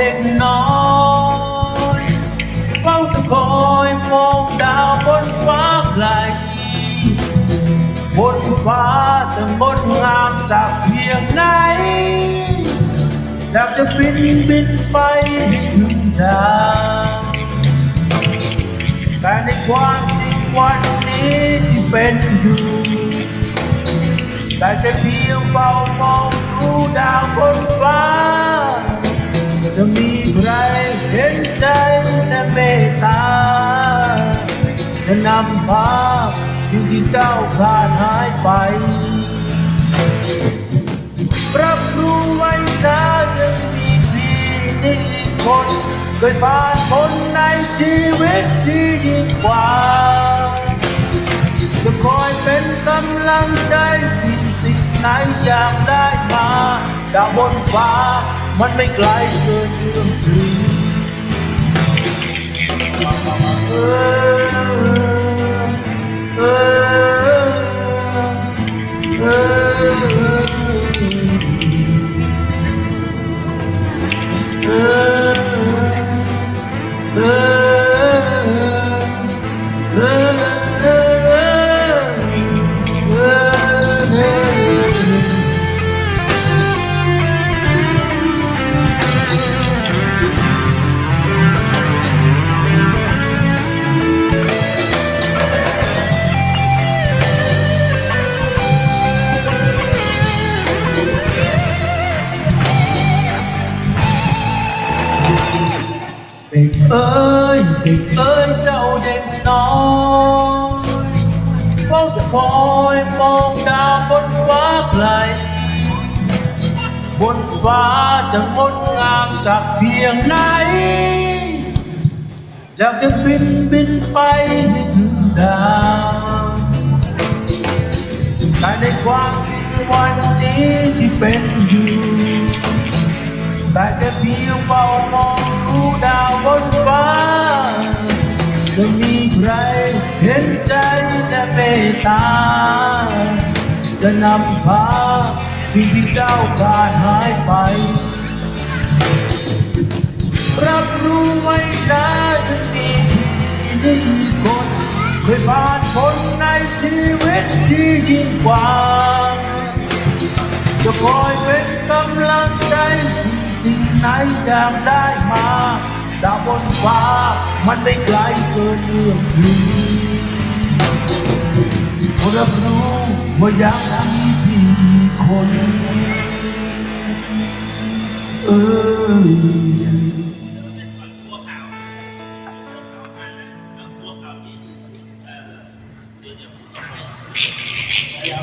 ด็กน้อยเฝ้าทุกคอยมองดาวบนฟ้าไกลบนฟ้าแต่บนงามจากเพียงไหนอยากจะบินบินไปให้ถึงดาวแต่ในความจริงวันนี้ที่เป็นอยู่แต่แค่เพียงเฝ้ามองดูดาวบนฟ้า จะมีใครเห็นใจและเมตตา จะนำพาสิ่งที่เจ้าขาดหายไป รับรู้ไว้นะยังมีพี่นี่คนเคยผ่านพ้นในชีวิตที่ยิ่งกว่า จะคอยเป็นกำลังใจสิ่งสิ่งไหนอยากได้มาดาวบนฟ้า มันไม่ไกลเกินเอื้อมถึง เอ้ยเด็กเอ้ยเจ้าเด็กน้อยเฝ้าจะคอยมองดาวบนฟ้าไกล บนฟ้าจะงดงามสักเพียงไหน อยากจะบินบินไปให้ถึงดาวแต่ในความจริงวันนี้ที่เป็นอยู่แต่แค่เพียงเฝ้ามองดู ตา จะนำพาสิ่งที่เจ้าขาดหายไป รับรู้ไว้นะจะมีที่นี่คนเคยผ่านพ้นในชีวิตที่ยิ่งกว่า จะคอยเป็นกำลังใจสิ่งสิ่งไหนอยากได้มาดาวบนฟ้ามันไม่ไกลเกินเอื้อมถึง รับรู้ว่ายังมีพี่คน เออเดี๋